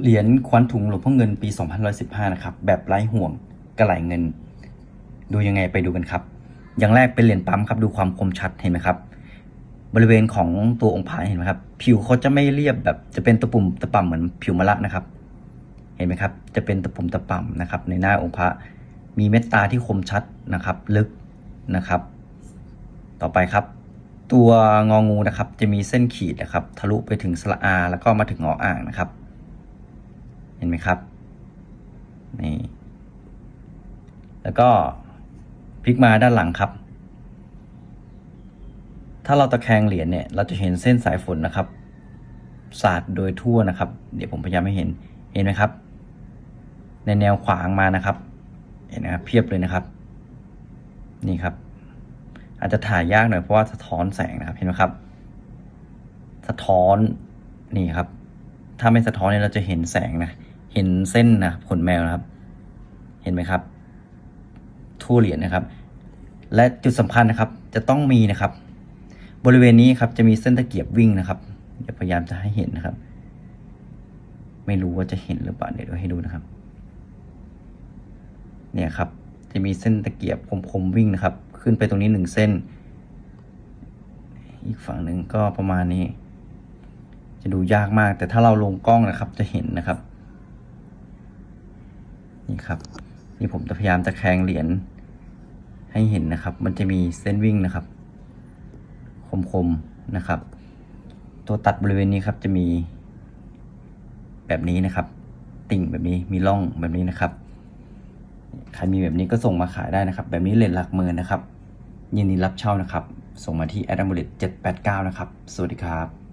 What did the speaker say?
เหรียญควันถุงหลวงพ่อเงินปี2115 นะครับ แบบไร้ห่วงกระไหลเงิน ดูยังไงไปดูกันครับ อย่างแรกเป็นเหรียญปั๊มครับ ดูความคมชัดเห็นไหมครับ บริเวณของตัวองค์พระเห็นไหมครับ ผิวเขาจะไม่เรียบแบบจะเป็นตะปุ่มตะป่ำเหมือนผิวมะละนะครับ เห็นไหมครับ จะเป็นตะปุ่มตะป่ำนะครับ ในหน้าองค์พระ มีเม็ดตาที่คมชัดนะครับ ลึกนะครับ ต่อไปครับ ตัวงองูนะครับ จะมีเส้นขีดนะครับ ทะลุไปถึงสระอา แล้วก็มาถึงงออ่างนะครับ เห็นไหมครับนี่แล้วก็พลิกมาด้านหลังครับ ถ้าเราตะแคงเหรียญเนี่ย เราจะเห็นเส้นสายฝนนะครับสาดโดยทั่วนะครับ เดี๋ยวผมพยายามให้เห็นเห็นไหมครับ ในแนวขวางมานะครับ เห็นนะครับเพียบเลยนะครับ นี่ครับ อาจจะถ่ายยากหน่อยเพราะว่าสะท้อนแสงนะครับเห็นไหมครับ สะท้อนนี่ครับ ถ้าไม่สะท้อนเนี่ยเราจะเห็นแสงนะ เห็นเส้นนะขนแมวนะครับ เห็นไหมครับ ทั่วเหรียญนะครับ และจุดสำคัญนะครับ จะต้องมีนะครับ บริเวณนี้ครับจะมีเส้นตะเกียบวิ่งนะครับเดี๋ยวพยายามจะให้เห็นนะครับ ไม่รู้ว่าจะเห็นหรือเปล่าเดี๋ยวให้ดูนะครับ เนี่ยครับ จะมีเส้นตะเกียบคมๆวิ่งนะครับ ขึ้นไปตรงนี้หนึ่งเส้น อีกฝั่งหนึ่งก็ประมาณนี้ จะดูยากมาก แต่ถ้าเราลงกล้องนะครับ จะเห็นนะครับ นี่ครับ นี่ผมจะพยายามตะแคงเหรียญให้เห็นนะครับ มันจะมีเส้นวิ่งนะครับ คมๆนะครับ ตัวตัดบริเวณนี้ครับจะมีแบบนี้นะครับ ติ่งแบบนี้มีร่องแบบนี้นะครับใครมีแบบนี้ก็ส่งมาขายได้นะครับ แบบนี้เลนหลักหมื่นนะครับ ยินดีรับเช่านะครับ ส่งมาที่ a d a m u l e t 789 นะครับ สวัสดีครับ